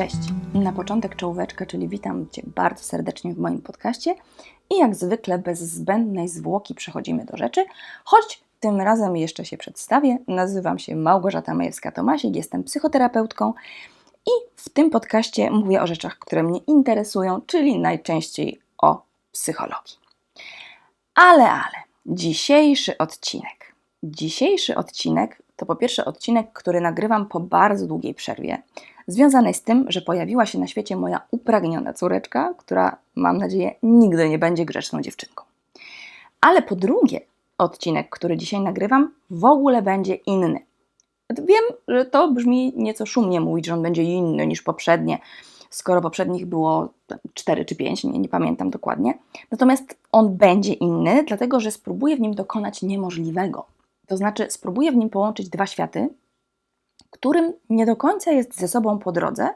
Cześć! Na początek czołóweczka, czyli witam Cię bardzo serdecznie w moim podcaście i jak zwykle bez zbędnej zwłoki przechodzimy do rzeczy, choć tym razem jeszcze się przedstawię. Nazywam się Małgorzata Majewska-Tomasik, jestem psychoterapeutką i w tym podcaście mówię o rzeczach, które mnie interesują, czyli najczęściej o psychologii. Ale, ale, dzisiejszy odcinek. Dzisiejszy odcinek to po pierwsze odcinek, który nagrywam po bardzo długiej przerwie, związanej z tym, że pojawiła się na świecie moja upragniona córeczka, która mam nadzieję nigdy nie będzie grzeczną dziewczynką. Ale po drugie, odcinek, który dzisiaj nagrywam, w ogóle będzie inny. Wiem, że to brzmi nieco szumnie mówić, że on będzie inny niż poprzednie, skoro poprzednich było 4 czy 5, nie, nie pamiętam dokładnie. Natomiast on będzie inny, dlatego że spróbuję w nim dokonać niemożliwego. To znaczy, spróbuję w nim połączyć dwa światy, którym nie do końca jest ze sobą po drodze,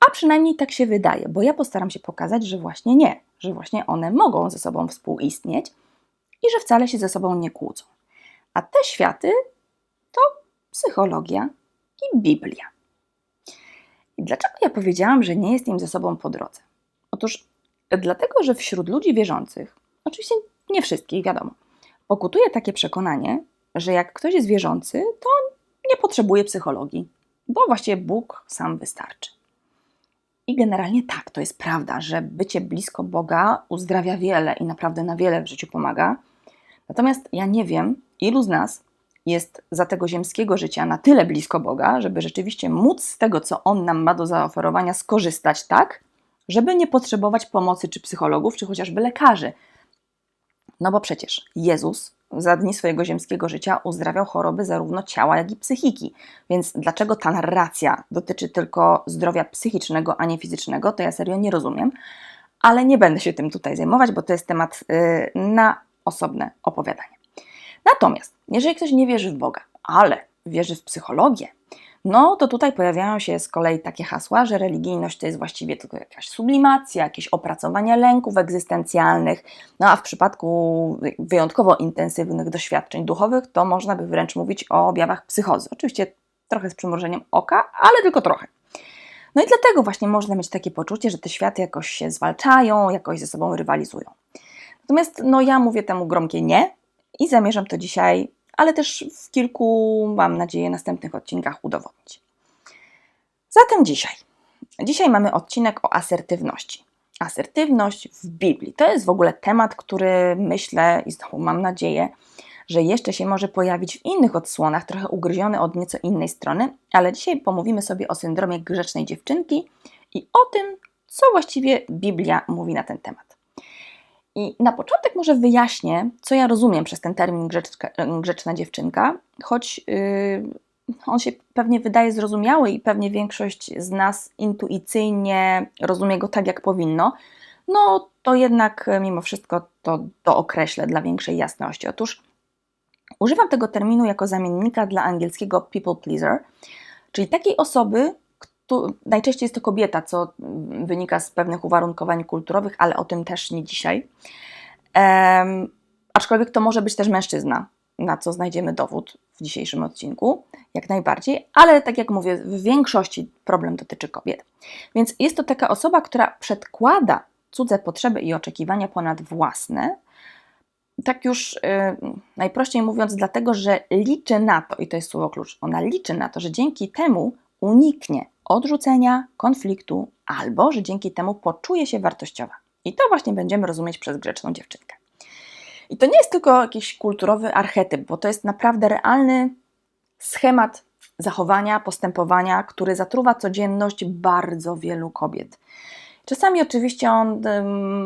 a przynajmniej tak się wydaje, bo ja postaram się pokazać, że właśnie nie, że właśnie one mogą ze sobą współistnieć i że wcale się ze sobą nie kłócą. A te światy to psychologia i Biblia. I dlaczego ja powiedziałam, że nie jest im ze sobą po drodze? Otóż dlatego, że wśród ludzi wierzących, oczywiście nie wszystkich, wiadomo, pokutuje takie przekonanie, że jak ktoś jest wierzący, to nie potrzebuje psychologii, bo właściwie Bóg sam wystarczy. I generalnie tak, to jest prawda, że bycie blisko Boga uzdrawia wiele i naprawdę na wiele w życiu pomaga. Natomiast ja nie wiem, ilu z nas jest za tego ziemskiego życia na tyle blisko Boga, żeby rzeczywiście móc z tego, co On nam ma do zaoferowania, skorzystać tak, żeby nie potrzebować pomocy czy psychologów, czy chociażby lekarzy. No bo przecież Jezus za dni swojego ziemskiego życia uzdrawiał choroby zarówno ciała, jak i psychiki. Więc dlaczego ta narracja dotyczy tylko zdrowia psychicznego, a nie fizycznego, to ja serio nie rozumiem. Ale nie będę się tym tutaj zajmować, bo to jest temat yy, na osobne opowiadanie. Natomiast, jeżeli ktoś nie wierzy w Boga, ale wierzy w psychologię, no to tutaj pojawiają się z kolei takie hasła, że religijność to jest właściwie tylko jakaś sublimacja, jakieś opracowanie lęków egzystencjalnych, no a w przypadku wyjątkowo intensywnych doświadczeń duchowych, to można by wręcz mówić o objawach psychozy. Oczywiście trochę z przymrużeniem oka, ale tylko trochę. No i dlatego właśnie można mieć takie poczucie, że te światy jakoś się zwalczają, jakoś ze sobą rywalizują. Natomiast no ja mówię temu gromkie nie i zamierzam to dzisiaj ale też w kilku, mam nadzieję, następnych odcinkach udowodnić. Zatem dzisiaj. Dzisiaj mamy odcinek o asertywności. Asertywność w Biblii to jest w ogóle temat, który myślę i znowu mam nadzieję, że jeszcze się może pojawić w innych odsłonach, trochę ugryziony od nieco innej strony, ale dzisiaj pomówimy sobie o syndromie grzecznej dziewczynki i o tym, co właściwie Biblia mówi na ten temat. I na początek może wyjaśnię, co ja rozumiem przez ten termin grzeczka, grzeczna dziewczynka, choć yy, on się pewnie wydaje zrozumiały i pewnie większość z nas intuicyjnie rozumie go tak, jak powinno, no to jednak mimo wszystko to dookreślę dla większej jasności. Otóż używam tego terminu jako zamiennika dla angielskiego people pleaser, czyli takiej osoby, tu najczęściej jest to kobieta, co wynika z pewnych uwarunkowań kulturowych, ale o tym też nie dzisiaj. Um, aczkolwiek to może być też mężczyzna, na co znajdziemy dowód w dzisiejszym odcinku, jak najbardziej, ale tak jak mówię, w większości problem dotyczy kobiet. Więc jest to taka osoba, która przedkłada cudze potrzeby i oczekiwania ponad własne, tak już yy, najprościej mówiąc, dlatego, że liczy na to, i to jest słowo klucz, ona liczy na to, że dzięki temu uniknie odrzucenia, konfliktu, albo że dzięki temu poczuje się wartościowa. I to właśnie będziemy rozumieć przez grzeczną dziewczynkę. I to nie jest tylko jakiś kulturowy archetyp, bo to jest naprawdę realny schemat zachowania, postępowania, który zatruwa codzienność bardzo wielu kobiet. Czasami oczywiście on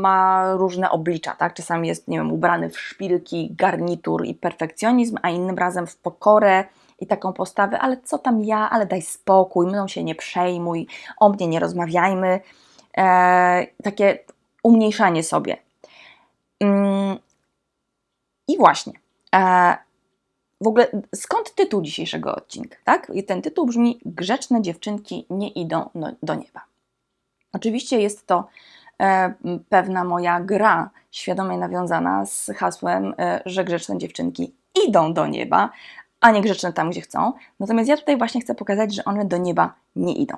ma różne oblicza, tak? Czasami jest, nie wiem, ubrany w szpilki, garnitur i perfekcjonizm, a innym razem w pokorę, i taką postawę, ale co tam ja, ale daj spokój, mną się nie przejmuj, o mnie nie rozmawiajmy. E, takie umniejszanie sobie. Mm, I właśnie. E, w ogóle skąd tytuł dzisiejszego odcinka? Tak? I ten tytuł brzmi Grzeczne dziewczynki nie idą no, do nieba. Oczywiście jest to e, pewna moja gra świadomie nawiązana z hasłem, e, że grzeczne dziewczynki idą do nieba, a nie grzeczne tam, gdzie chcą. Natomiast ja tutaj właśnie chcę pokazać, że one do nieba nie idą.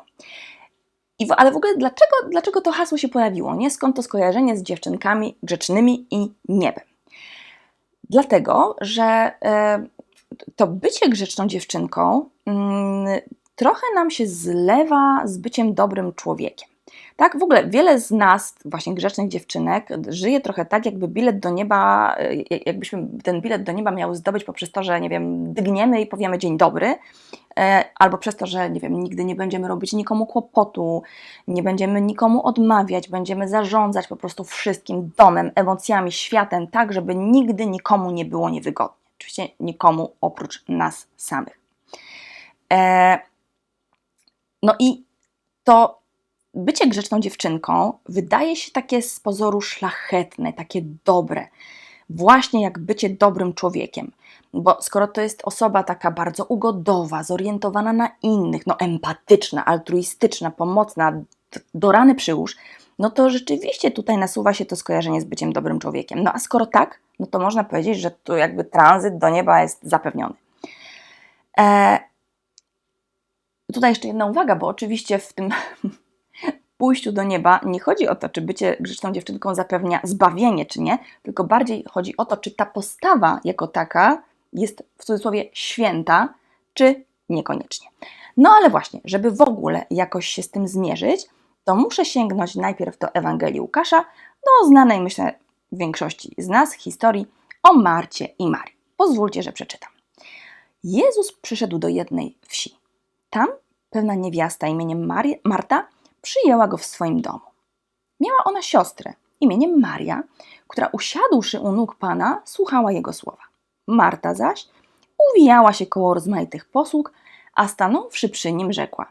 I w, ale w ogóle dlaczego, dlaczego to hasło się pojawiło? Nie skąd to skojarzenie z dziewczynkami grzecznymi i niebem? Dlatego, że e, to bycie grzeczną dziewczynką mm, trochę nam się zlewa z byciem dobrym człowiekiem. Tak, w ogóle wiele z nas, właśnie grzecznych dziewczynek, żyje trochę tak, jakby bilet do nieba, e, jakbyśmy ten bilet do nieba miały zdobyć poprzez to, że nie wiem, dygniemy i powiemy dzień dobry, e, albo przez to, że nie wiem, nigdy nie będziemy robić nikomu kłopotu, nie będziemy nikomu odmawiać, będziemy zarządzać po prostu wszystkim domem, emocjami, światem, tak, żeby nigdy nikomu nie było niewygodnie. Oczywiście nikomu oprócz nas samych. E, no i to bycie grzeczną dziewczynką wydaje się takie z pozoru szlachetne, takie dobre. Właśnie jak bycie dobrym człowiekiem. Bo skoro to jest osoba taka bardzo ugodowa, zorientowana na innych, no empatyczna, altruistyczna, pomocna, do rany przyłóż, no to rzeczywiście tutaj nasuwa się to skojarzenie z byciem dobrym człowiekiem. No a skoro tak, no to można powiedzieć, że tu jakby tranzyt do nieba jest zapewniony. E, tutaj jeszcze jedna uwaga, bo oczywiście w tym pójściu do nieba nie chodzi o to, czy bycie grzeczną dziewczynką zapewnia zbawienie, czy nie, tylko bardziej chodzi o to, czy ta postawa jako taka jest w cudzysłowie święta, czy niekoniecznie. No ale właśnie, żeby w ogóle jakoś się z tym zmierzyć, to muszę sięgnąć najpierw do Ewangelii Łukasza, do znanej, myślę, większości z nas historii o Marcie i Marii. Pozwólcie, że przeczytam. Jezus przyszedł do jednej wsi. Tam pewna niewiasta imieniem Mari Marta przyjęła go w swoim domu. Miała ona siostrę imieniem Maria, która usiadłszy u nóg Pana, słuchała jego słowa. Marta zaś uwijała się koło rozmaitych posług, a stanąwszy przy nim rzekła: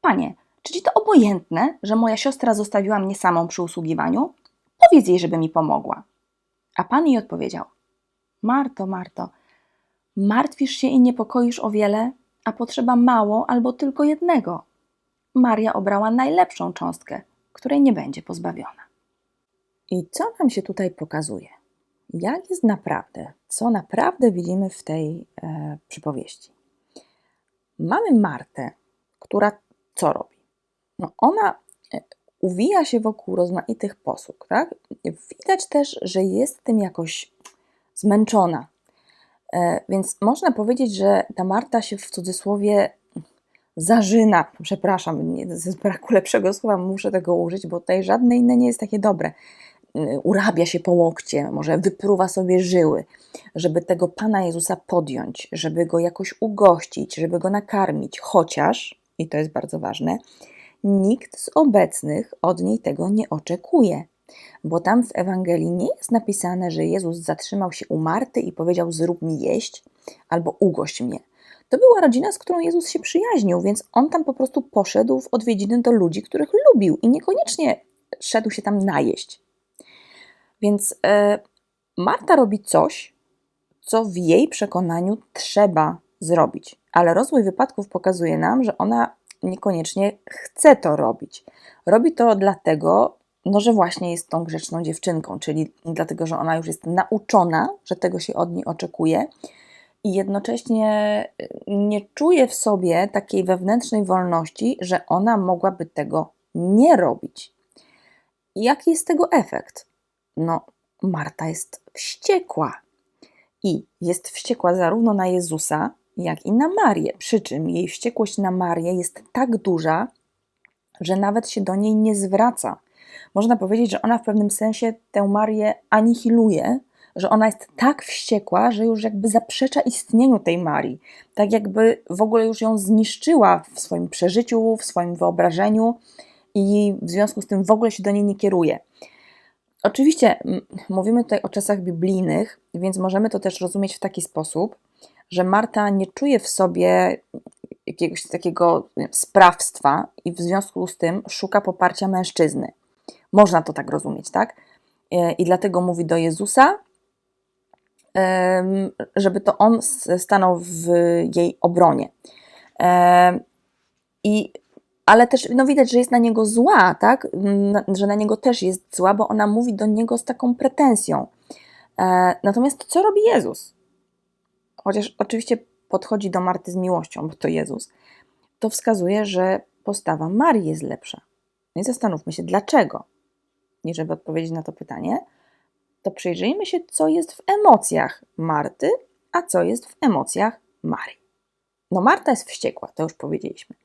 Panie, czy ci to obojętne, że moja siostra zostawiła mnie samą przy usługiwaniu? Powiedz jej, żeby mi pomogła. A pan jej odpowiedział: Marto, Marto, martwisz się i niepokoisz o wiele, a potrzeba mało albo tylko jednego. Maria obrała najlepszą cząstkę, której nie będzie pozbawiona. I co nam się tutaj pokazuje? Jak jest naprawdę? Co naprawdę widzimy w tej e, przypowieści? Mamy Martę, która co robi? No ona e, uwija się wokół rozmaitych posług, tak? Widać też, że jest tym jakoś zmęczona. E, więc można powiedzieć, że ta Marta się w cudzysłowie zażyna, przepraszam, nie, z braku lepszego słowa muszę tego użyć, bo tutaj żadne inne nie jest takie dobre. E, urabia się po łokcie, może wypruwa sobie żyły, żeby tego Pana Jezusa podjąć, żeby go jakoś ugościć, żeby go nakarmić, chociaż, i to jest bardzo ważne, nikt z obecnych od niej tego nie oczekuje. Bo tam w Ewangelii nie jest napisane, że Jezus zatrzymał się u Marty i powiedział: Zrób mi jeść albo ugość mnie. To była rodzina, z którą Jezus się przyjaźnił, więc on tam po prostu poszedł w odwiedziny do ludzi, których lubił i niekoniecznie szedł się tam najeść. Więc e, Marta robi coś, co w jej przekonaniu trzeba zrobić. Ale rozwój wypadków pokazuje nam, że ona niekoniecznie chce to robić. Robi to dlatego, no, że właśnie jest tą grzeczną dziewczynką, czyli dlatego, że ona już jest nauczona, że tego się od niej oczekuje i jednocześnie y, nie czuje w sobie takiej wewnętrznej wolności, że ona mogłaby tego nie robić. Jaki jest tego efekt? No, Marta jest wściekła. I jest wściekła zarówno na Jezusa, jak i na Marię. Przy czym jej wściekłość na Marię jest tak duża, że nawet się do niej nie zwraca. Można powiedzieć, że ona w pewnym sensie tę Marię anihiluje, że ona jest tak wściekła, że już jakby zaprzecza istnieniu tej Marii. Tak jakby w ogóle już ją zniszczyła w swoim przeżyciu, w swoim wyobrażeniu i w związku z tym w ogóle się do niej nie kieruje. Oczywiście mówimy tutaj o czasach biblijnych, więc możemy to też rozumieć w taki sposób, że Marta nie czuje w sobie jakiegoś takiego sprawstwa i w związku z tym szuka poparcia mężczyzny. Można to tak rozumieć, tak? E, I dlatego mówi do Jezusa, żeby to on stanął w jej obronie. I, ale też no widać, że jest na niego zła, tak? Że na niego też jest zła, bo ona mówi do niego z taką pretensją. E, natomiast co robi Jezus? chociaż oczywiście podchodzi do Marty z miłością, bo to Jezus, to wskazuje, że postawa Marii jest lepsza. No i zastanówmy się, dlaczego. I żeby odpowiedzieć na to pytanie, to przyjrzyjmy się, co jest w emocjach Marty, a co jest w emocjach Marii. No, Marta jest wściekła, to już powiedzieliśmy.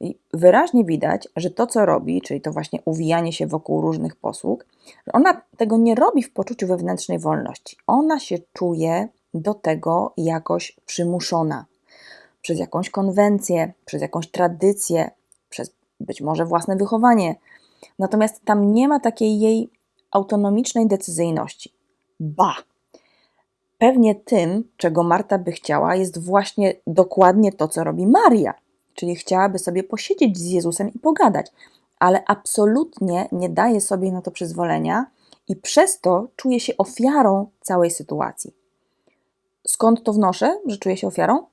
I wyraźnie widać, że to, co robi, czyli to właśnie uwijanie się wokół różnych posług, ona tego nie robi w poczuciu wewnętrznej wolności. Ona się czuje do tego jakoś przymuszona przez jakąś konwencję, przez jakąś tradycję, przez być może własne wychowanie. Natomiast tam nie ma takiej jej autonomicznej decyzyjności. Ba! Pewnie tym, czego Marta by chciała, jest właśnie dokładnie to, co robi Maria, czyli chciałaby sobie posiedzieć z Jezusem i pogadać, ale absolutnie nie daje sobie na to przyzwolenia i przez to czuje się ofiarą całej sytuacji. Skąd to wnoszę, że czuje się ofiarą?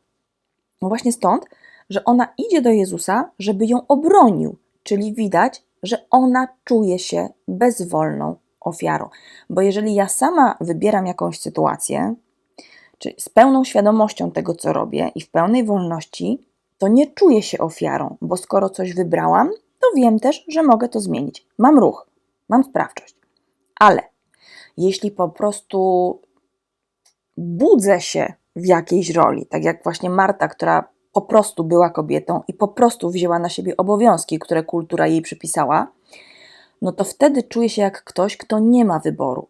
No właśnie stąd, że ona idzie do Jezusa, żeby ją obronił, czyli widać, że ona czuje się bezwolną ofiarą. Bo jeżeli ja sama wybieram jakąś sytuację, czyli z pełną świadomością tego, co robię i w pełnej wolności, to nie czuję się ofiarą, bo skoro coś wybrałam, to wiem też, że mogę to zmienić. Mam ruch, mam sprawczość. Ale jeśli po prostu budzę się w jakiejś roli, tak jak właśnie Marta, która po prostu była kobietą i po prostu wzięła na siebie obowiązki, które kultura jej przypisała, no to wtedy czuję się jak ktoś, kto nie ma wyboru.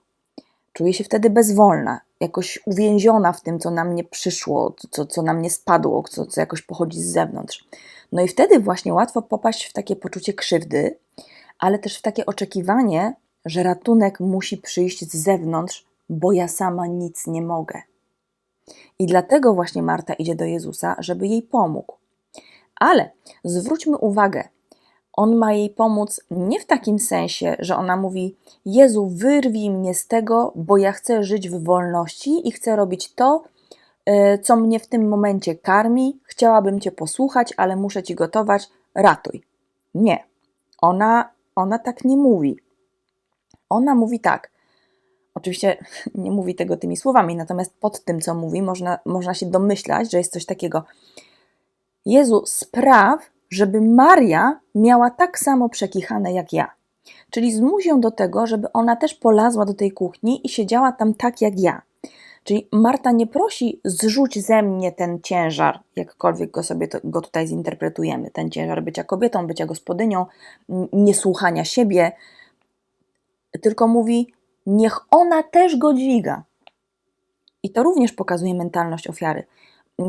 Czuję się wtedy bezwolna, jakoś uwięziona w tym, co na mnie przyszło, co, co na mnie spadło, co, co jakoś pochodzi z zewnątrz. No i wtedy właśnie łatwo popaść w takie poczucie krzywdy, ale też w takie oczekiwanie, że ratunek musi przyjść z zewnątrz, bo ja sama nic nie mogę. I dlatego właśnie Marta idzie do Jezusa, żeby jej pomógł. Ale zwróćmy uwagę, on ma jej pomóc nie w takim sensie, że ona mówi: Jezu, wyrwij mnie z tego, bo ja chcę żyć w wolności i chcę robić to, e, co mnie w tym momencie karmi. Chciałabym Cię posłuchać, ale muszę Ci gotować, ratuj. Nie, ona, ona tak nie mówi. Ona mówi tak. Oczywiście nie mówi tego tymi słowami, natomiast pod tym, co mówi, można, można się domyślać, że jest coś takiego. Jezu, spraw, żeby Maria miała tak samo przekichane jak ja. Czyli zmuś ją do tego, żeby ona też polazła do tej kuchni i siedziała tam tak jak ja. Czyli Marta nie prosi zrzuć ze mnie ten ciężar, jakkolwiek go sobie to, go tutaj zinterpretujemy, ten ciężar bycia kobietą, bycia gospodynią, niesłuchania siebie, tylko mówi niech ona też go dźwiga. I to również pokazuje mentalność ofiary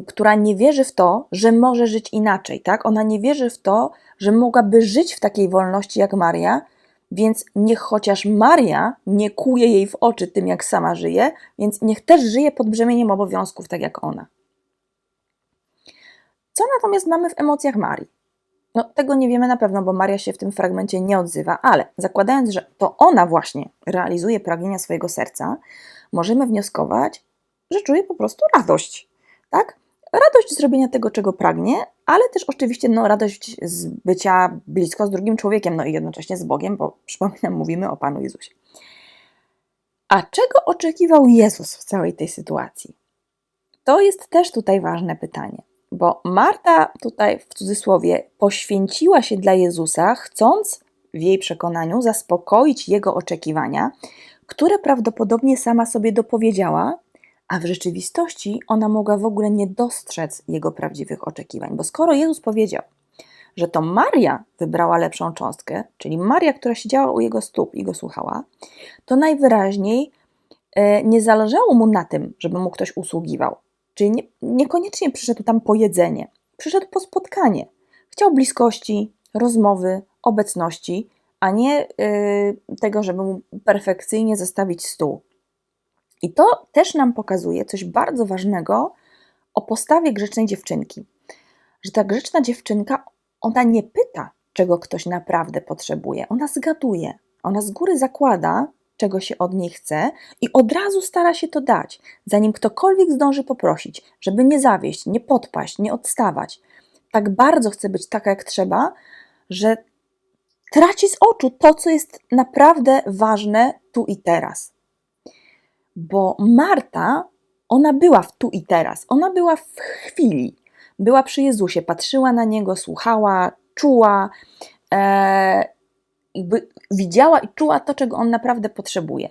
która nie wierzy w to, że może żyć inaczej, tak? Ona nie wierzy w to, że mogłaby żyć w takiej wolności jak Maria, więc niech chociaż Maria nie kuje jej w oczy tym, jak sama żyje, więc niech też żyje pod brzemieniem obowiązków, tak jak ona. Co natomiast mamy w emocjach Marii? No, tego nie wiemy na pewno, bo Maria się w tym fragmencie nie odzywa, ale zakładając, że to ona właśnie realizuje pragnienia swojego serca, możemy wnioskować, że czuje po prostu radość tak? Radość zrobienia tego, czego pragnie, ale też oczywiście no, radość z bycia blisko z drugim człowiekiem, no i jednocześnie z Bogiem, bo przypominam, mówimy o Panu Jezusie. A czego oczekiwał Jezus w całej tej sytuacji? To jest też tutaj ważne pytanie, bo Marta tutaj w cudzysłowie poświęciła się dla Jezusa, chcąc w jej przekonaniu zaspokoić jego oczekiwania, które prawdopodobnie sama sobie dopowiedziała, a w rzeczywistości ona mogła w ogóle nie dostrzec jego prawdziwych oczekiwań, bo skoro Jezus powiedział, że to Maria wybrała lepszą cząstkę, czyli Maria, która siedziała u jego stóp i go słuchała, to najwyraźniej e, nie zależało mu na tym, żeby mu ktoś usługiwał. Czyli nie, niekoniecznie przyszedł tam po jedzenie, przyszedł po spotkanie. Chciał bliskości, rozmowy, obecności, a nie yy, tego, żeby mu perfekcyjnie zestawić stół. I to też nam pokazuje coś bardzo ważnego o postawie grzecznej dziewczynki. Że ta grzeczna dziewczynka, ona nie pyta, czego ktoś naprawdę potrzebuje, ona zgaduje, ona z góry zakłada, czego się od niej chce i od razu stara się to dać, zanim ktokolwiek zdąży poprosić, żeby nie zawieść, nie podpaść, nie odstawać. Tak bardzo chce być taka, jak trzeba, że traci z oczu to, co jest naprawdę ważne tu i teraz bo Marta, ona była w tu i teraz, ona była w chwili, była przy Jezusie, patrzyła na niego, słuchała, czuła. E, widziała i czuła to, czego on naprawdę potrzebuje.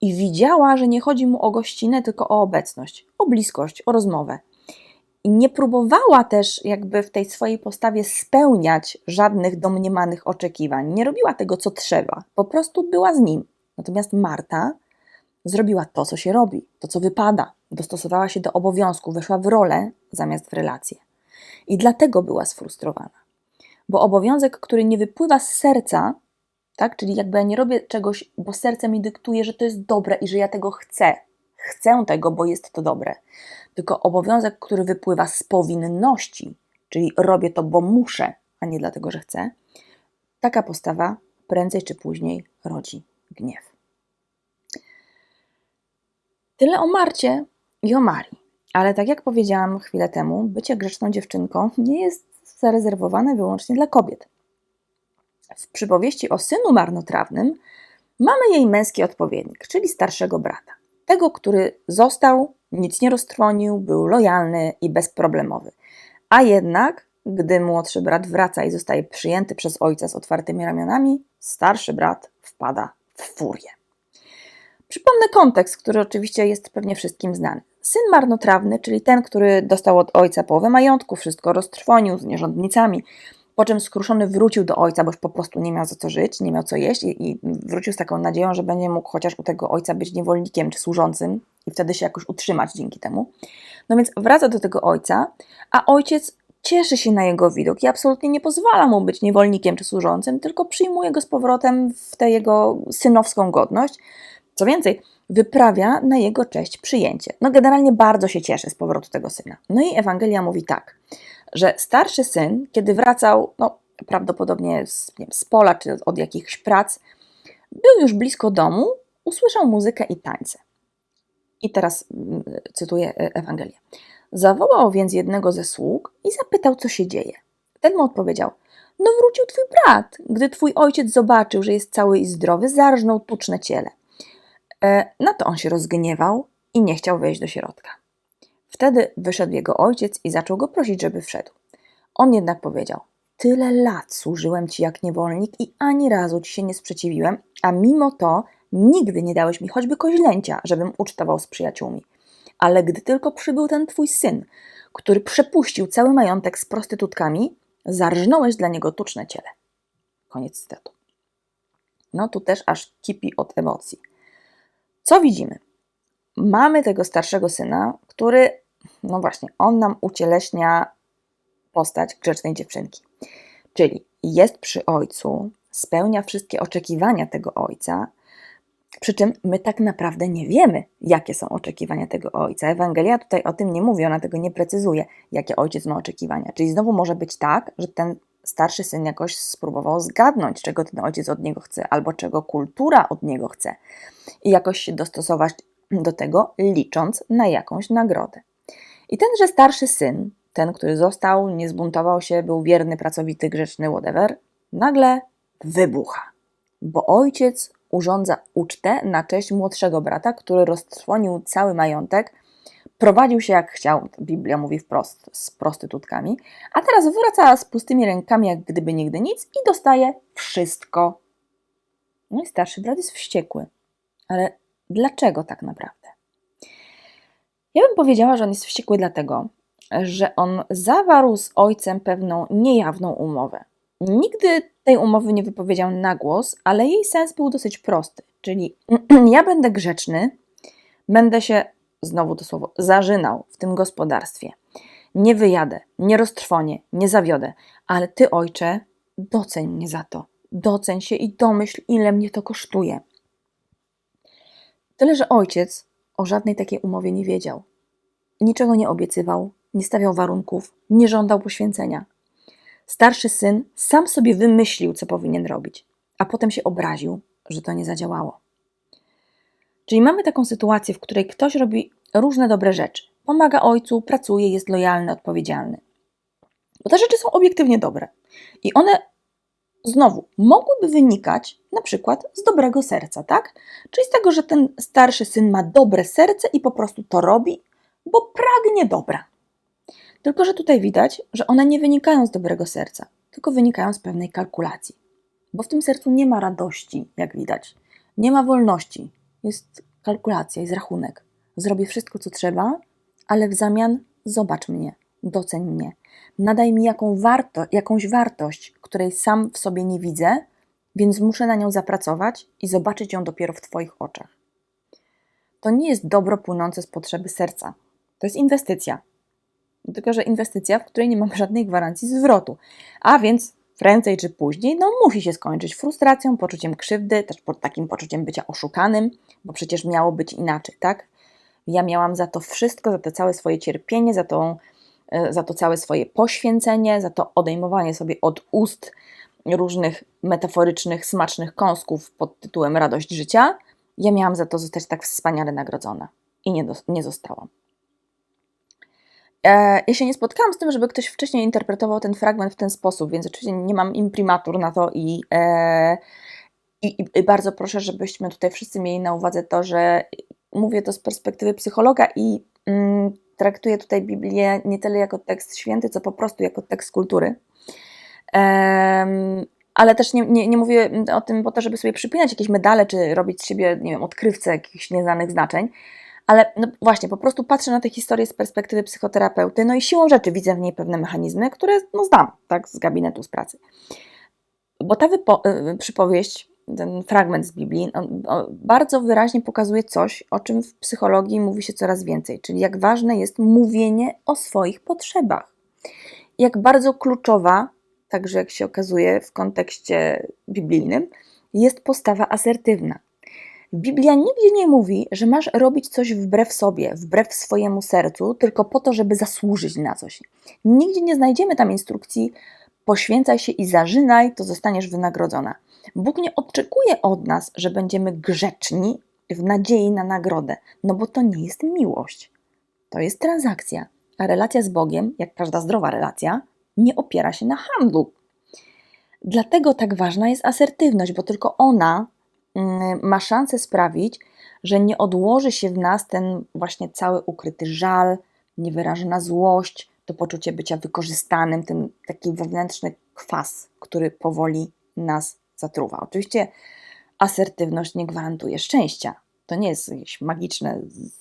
I widziała, że nie chodzi mu o gościnę, tylko o obecność, o bliskość, o rozmowę. I nie próbowała też jakby w tej swojej postawie spełniać żadnych domniemanych oczekiwań. Nie robiła tego, co trzeba. Po prostu była z nim. Natomiast Marta zrobiła to, co się robi, to, co wypada. Dostosowała się do obowiązku, weszła w rolę zamiast w relację. I dlatego była sfrustrowana. Bo obowiązek, który nie wypływa z serca, tak? Czyli jakby ja nie robię czegoś, bo serce mi dyktuje, że to jest dobre i że ja tego chcę. Chcę tego, bo jest to dobre. Tylko obowiązek, który wypływa z powinności, czyli robię to, bo muszę, a nie dlatego, że chcę, taka postawa prędzej czy później rodzi gniew. Tyle o Marcie i o Marii. Ale tak jak powiedziałam chwilę temu, bycie grzeczną dziewczynką nie jest zarezerwowane wyłącznie dla kobiet. W przypowieści o synu marnotrawnym mamy jej męski odpowiednik, czyli starszego brata. Tego, który został, nic nie roztrwonił, był lojalny i bezproblemowy. A jednak, gdy młodszy brat wraca i zostaje przyjęty przez ojca z otwartymi ramionami, starszy brat wpada w furię. Przypomnę kontekst, który oczywiście jest pewnie wszystkim znany. Syn marnotrawny, czyli ten, który dostał od ojca połowę majątku, wszystko roztrwonił z nierządnicami, po czym skruszony wrócił do ojca, bo już po prostu nie miał za co żyć, nie miał co jeść i, i wrócił z taką nadzieją, że będzie mógł chociaż u tego ojca być niewolnikiem czy służącym i wtedy się jakoś utrzymać dzięki temu. No więc wraca do tego ojca, a ojciec cieszy się na jego widok i absolutnie nie pozwala mu być niewolnikiem czy służącym, tylko przyjmuje go z powrotem w tę jego synowską godność. Co więcej, wyprawia na jego cześć przyjęcie. No generalnie bardzo się cieszy z powrotu tego syna. No i Ewangelia mówi tak, że starszy syn, kiedy wracał, no prawdopodobnie z, wiem, z pola czy od jakichś prac, był już blisko domu, usłyszał muzykę i tańce. I teraz mm, cytuję e, Ewangelię. Zawołał więc jednego ze sług i zapytał, co się dzieje. Ten mu odpowiedział: No, wrócił twój brat. Gdy twój ojciec zobaczył, że jest cały i zdrowy, zarżnął tuczne ciele. E, na to on się rozgniewał i nie chciał wejść do środka. Wtedy wyszedł jego ojciec i zaczął go prosić, żeby wszedł. On jednak powiedział: Tyle lat służyłem ci jak niewolnik i ani razu ci się nie sprzeciwiłem, a mimo to nigdy nie dałeś mi choćby koźlęcia, żebym ucztował z przyjaciółmi. Ale gdy tylko przybył ten twój syn, który przepuścił cały majątek z prostytutkami, zarżnąłeś dla niego tuczne ciele. Koniec cytatu. No tu też aż kipi od emocji. Co widzimy? Mamy tego starszego syna, który, no właśnie, on nam ucieleśnia postać grzecznej dziewczynki. Czyli jest przy ojcu, spełnia wszystkie oczekiwania tego ojca, przy czym my tak naprawdę nie wiemy, jakie są oczekiwania tego ojca. Ewangelia tutaj o tym nie mówi, ona tego nie precyzuje, jakie ojciec ma oczekiwania. Czyli znowu może być tak, że ten starszy syn jakoś spróbował zgadnąć, czego ten ojciec od niego chce, albo czego kultura od niego chce, i jakoś się dostosować do tego, licząc na jakąś nagrodę. I tenże starszy syn, ten, który został, nie zbuntował się, był wierny, pracowity, grzeczny, whatever, nagle wybucha, bo ojciec urządza ucztę na cześć młodszego brata, który roztrwonił cały majątek, prowadził się jak chciał, Biblia mówi wprost, z prostytutkami, a teraz wraca z pustymi rękami, jak gdyby nigdy nic i dostaje wszystko. No i starszy brat jest wściekły. Ale dlaczego tak naprawdę? Ja bym powiedziała, że on jest wściekły dlatego, że on zawarł z ojcem pewną niejawną umowę. Nigdy tej umowy nie wypowiedział na głos, ale jej sens był dosyć prosty. Czyli ja będę grzeczny, będę się, znowu to słowo, zażynał w tym gospodarstwie. Nie wyjadę, nie roztrwonię, nie zawiodę, ale ty, ojcze, doceń mnie za to. Doceń się i domyśl, ile mnie to kosztuje. Tyle, że ojciec o żadnej takiej umowie nie wiedział. Niczego nie obiecywał, nie stawiał warunków, nie żądał poświęcenia. Starszy syn sam sobie wymyślił, co powinien robić, a potem się obraził, że to nie zadziałało. Czyli mamy taką sytuację, w której ktoś robi różne dobre rzeczy. Pomaga ojcu, pracuje, jest lojalny, odpowiedzialny. Bo te rzeczy są obiektywnie dobre. I one znowu mogłyby wynikać na przykład z dobrego serca, tak? Czyli z tego, że ten starszy syn ma dobre serce i po prostu to robi, bo pragnie dobra. Tylko, że tutaj widać, że one nie wynikają z dobrego serca, tylko wynikają z pewnej kalkulacji. bo w tym sercu nie ma radości, jak widać. Nie ma wolności. Jest kalkulacja, jest rachunek. Zrobię wszystko, co trzeba, ale w zamian zobacz mnie, doceń mnie. Nadaj mi jaką warto, jakąś wartość, której sam w sobie nie widzę, więc muszę na nią zapracować i zobaczyć ją dopiero w Twoich oczach. To nie jest dobro płynące z potrzeby serca. To jest inwestycja. Tylko, że inwestycja, w której nie mamy żadnej gwarancji zwrotu. A więc prędzej czy później, no musi się skończyć frustracją, poczuciem krzywdy, też pod takim poczuciem bycia oszukanym, bo przecież miało być inaczej, tak? Ja miałam za to wszystko, za to całe swoje cierpienie, za to, e, za to całe swoje poświęcenie, za to odejmowanie sobie od ust różnych metaforycznych, smacznych kąsków pod tytułem radość życia. Ja miałam za to zostać tak wspaniale nagrodzona i nie, do, nie zostałam. E, ja się nie spotkałam z tym, żeby ktoś wcześniej interpretował ten fragment w ten sposób, więc oczywiście nie mam imprimatur na to i, e, i, i bardzo proszę, żebyśmy tutaj wszyscy mieli na uwadze to, że mówię to z perspektywy psychologa i mm, traktuję tutaj Biblię nie tyle jako tekst święty, co po prostu jako tekst kultury. Ale też nie, nie, nie, mówię o tym po to, żeby sobie przypinać jakieś medale, czy robić z siebie, nie wiem, odkrywcę jakichś nieznanych znaczeń, ale no właśnie, po prostu patrzę na tę historię z perspektywy psychoterapeuty, no i siłą rzeczy widzę w niej pewne mechanizmy, które no, znam, tak, z gabinetu, z pracy. Bo ta wypo- y, przypowieść, ten fragment z Biblii, on, on bardzo wyraźnie pokazuje coś, o czym w psychologii mówi się coraz więcej, czyli jak ważne jest mówienie o swoich potrzebach. Jak bardzo kluczowa, także jak się okazuje w kontekście biblijnym, jest postawa asertywna. Biblia nigdzie nie mówi, że masz robić coś wbrew sobie, wbrew swojemu sercu, tylko po to, żeby zasłużyć na coś. Nigdzie nie znajdziemy tam instrukcji poświęcaj się i zażynaj, to zostaniesz wynagrodzona. Bóg nie oczekuje od nas, że będziemy grzeczni w nadziei na nagrodę, no bo to nie jest miłość. To jest transakcja, a relacja z Bogiem, jak każda zdrowa relacja, nie opiera się na handlu. Dlatego tak ważna jest asertywność, bo tylko ona ma szansę sprawić, że nie odłoży się w nas ten właśnie cały ukryty żal, niewyrażona złość, to poczucie bycia wykorzystanym, ten taki wewnętrzny kwas, który powoli nas zatruwa. Oczywiście asertywność nie gwarantuje szczęścia. To nie jest jakieś magiczne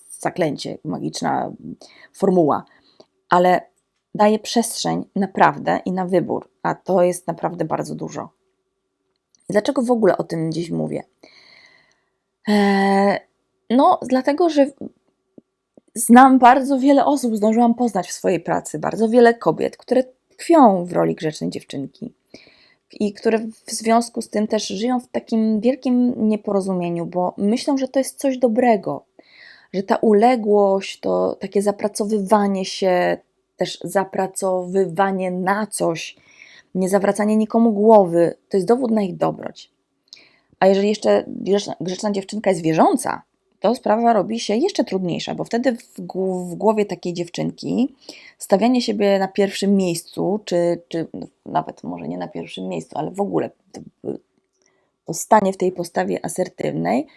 zaklęcie, magiczna formuła, ale daje przestrzeń naprawdę i na wybór, a to jest naprawdę bardzo dużo. Dlaczego w ogóle o tym dziś mówię? Eee, no, dlatego, że znam bardzo wiele osób, zdążyłam poznać w swojej pracy bardzo wiele kobiet, które tkwią w roli grzecznej dziewczynki i które w związku z tym też żyją w takim wielkim nieporozumieniu, bo myślą, że to jest coś dobrego, że ta uległość, to takie zapracowywanie się, też zapracowywanie na coś, nie zawracanie nikomu głowy, to jest dowód na ich dobroć. A jeżeli jeszcze grzeczna, dziewczynka jest wierząca, to sprawa robi się jeszcze trudniejsza, bo wtedy w, w głowie takiej dziewczynki stawianie siebie na pierwszym miejscu, czy, czy nawet może nie na pierwszym miejscu, ale w ogóle to, to stanie w tej postawie asertywnej,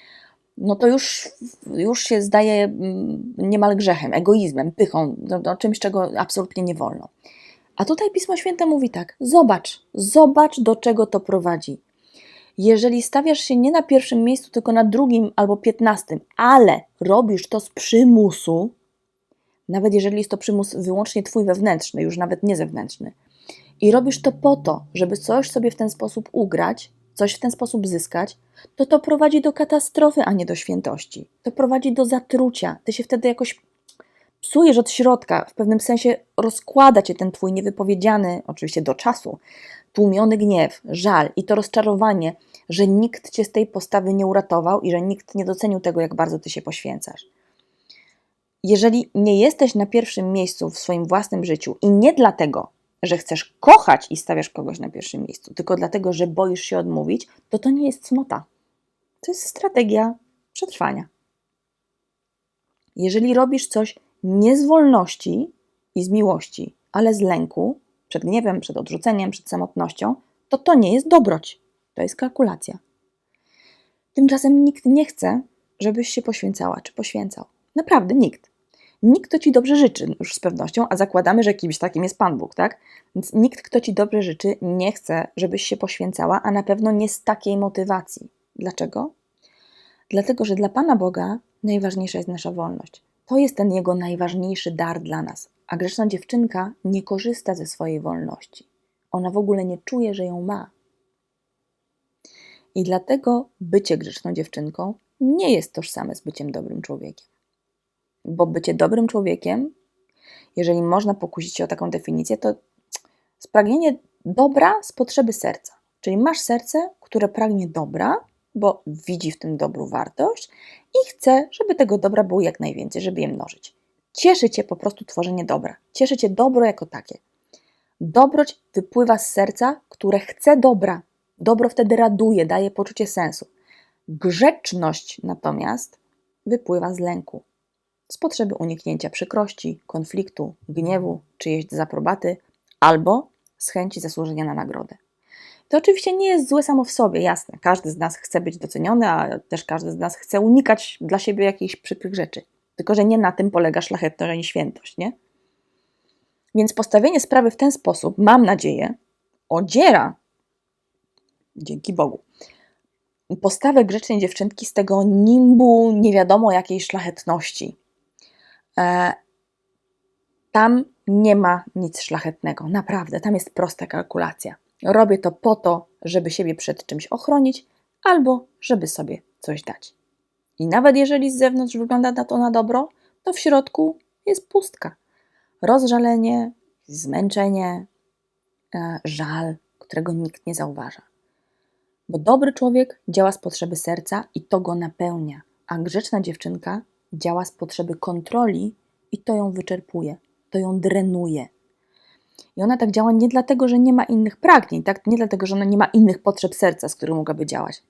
no to już, już się zdaje mm, niemal grzechem, egoizmem, pychą, no, no, czymś, czego absolutnie nie wolno. A tutaj Pismo Święte mówi tak: zobacz, zobacz, do czego to prowadzi. Jeżeli stawiasz się nie na pierwszym miejscu, tylko na drugim albo piętnastym, ale robisz to z przymusu, nawet jeżeli jest to przymus wyłącznie twój wewnętrzny, już nawet nie zewnętrzny, i robisz to po to, żeby coś sobie w ten sposób ugrać, coś w ten sposób zyskać, to to prowadzi do katastrofy, a nie do świętości. To prowadzi do zatrucia. Ty się wtedy jakoś psujesz od środka, w pewnym sensie rozkłada cię ten twój niewypowiedziany, oczywiście do czasu, tłumiony gniew, żal i to rozczarowanie, że nikt cię z tej postawy nie uratował i że nikt nie docenił tego, jak bardzo ty się poświęcasz. Jeżeli nie jesteś na pierwszym miejscu w swoim własnym życiu i nie dlatego, że chcesz kochać i stawiasz kogoś na pierwszym miejscu, tylko dlatego, że boisz się odmówić, to to nie jest cnota. To jest strategia przetrwania. Jeżeli robisz coś nie z wolności i z miłości, ale z lęku, przed gniewem, przed odrzuceniem, przed samotnością, to to nie jest dobroć, to jest kalkulacja. Tymczasem nikt nie chce, żebyś się poświęcała czy poświęcał. Naprawdę nikt. nikt, kto ci dobrze życzy, już z pewnością, a zakładamy, że kimś takim jest Pan Bóg, tak? Więc nikt, kto ci dobrze życzy, nie chce, żebyś się poświęcała, a na pewno nie z takiej motywacji. Dlaczego? Dlatego, że dla Pana Boga najważniejsza jest nasza wolność. To jest ten Jego najważniejszy dar dla nas. A grzeczna dziewczynka nie korzysta ze swojej wolności. Ona w ogóle nie czuje, że ją ma. I dlatego bycie grzeczną dziewczynką nie jest tożsame z byciem dobrym człowiekiem. Bo bycie dobrym człowiekiem, jeżeli można pokusić się o taką definicję, to spragnienie dobra z potrzeby serca. Czyli masz serce, które pragnie dobra, bo widzi w tym dobru wartość i chce, żeby tego dobra było jak najwięcej, żeby je mnożyć. Cieszy cię po prostu tworzenie dobra. Cieszy cię dobro jako takie. Dobroć wypływa z serca, które chce dobra. Dobro wtedy raduje, daje poczucie sensu. Grzeczność natomiast wypływa z lęku, z potrzeby uniknięcia przykrości, konfliktu, gniewu, czyjejś dezaprobaty albo z chęci zasłużenia na nagrodę. To oczywiście nie jest złe samo w sobie, jasne. Każdy z nas chce być doceniony, a też każdy z nas chce unikać dla siebie jakichś przykrych rzeczy. Tylko, że nie na tym polega szlachetność ani świętość, nie? Więc postawienie sprawy w ten sposób, mam nadzieję, odziera, dzięki Bogu, postawę grzecznej dziewczynki z tego nimbu nie wiadomo jakiej szlachetności. E, tam nie ma nic szlachetnego, naprawdę, tam jest prosta kalkulacja. Robię to po to, żeby siebie przed czymś ochronić albo żeby sobie coś dać. I nawet jeżeli z zewnątrz wygląda na to na dobro, to w środku jest pustka. Rozżalenie, zmęczenie, e, żal, którego nikt nie zauważa. Bo dobry człowiek działa z potrzeby serca i to go napełnia, a grzeczna dziewczynka działa z potrzeby kontroli i to ją wyczerpuje, to ją drenuje. I ona tak działa nie dlatego, że nie ma innych pragnień, tak? nie dlatego, że ona nie ma innych potrzeb serca, z których mogłaby działać,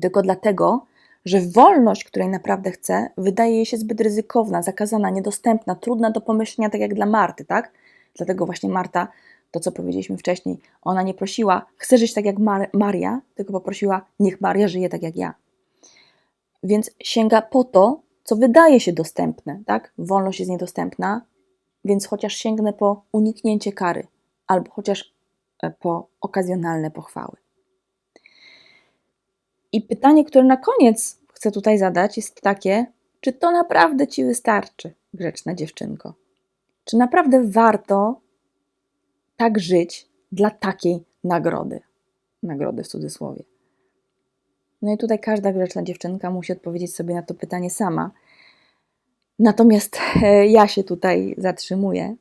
tylko dlatego, że wolność, której naprawdę chce, wydaje jej się zbyt ryzykowna, zakazana, niedostępna, trudna do pomyślenia, tak jak dla Marty, tak? Dlatego właśnie Marta, to co powiedzieliśmy wcześniej, ona nie prosiła, chcę żyć tak jak Mar Maria, tylko poprosiła, niech Maria żyje tak jak ja. Więc sięga po to, co wydaje się dostępne, tak? Wolność jest niedostępna, więc chociaż sięgnę po uniknięcie kary, albo chociaż e, po okazjonalne pochwały. I pytanie, które na koniec chcę tutaj zadać, jest takie: czy to naprawdę ci wystarczy, grzeczna dziewczynko? Czy naprawdę warto tak żyć dla takiej nagrody? Nagrody w cudzysłowie. No i tutaj każda grzeczna dziewczynka musi odpowiedzieć sobie na to pytanie sama. Natomiast e, ja się tutaj zatrzymuję.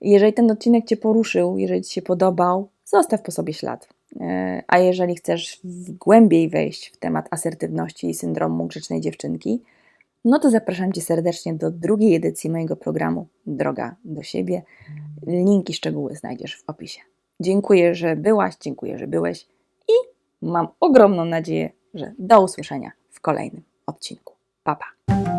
Jeżeli ten odcinek Cię poruszył, jeżeli Ci się podobał, zostaw po sobie ślad. E, a jeżeli chcesz głębiej wejść w temat asertywności i syndromu grzecznej dziewczynki, no to zapraszam Cię serdecznie do drugiej edycji mojego programu Droga do siebie. Linki, szczegóły znajdziesz w opisie. Dziękuję, że byłaś, dziękuję, że byłeś i mam ogromną nadzieję, że do usłyszenia w kolejnym odcinku. Pa, pa.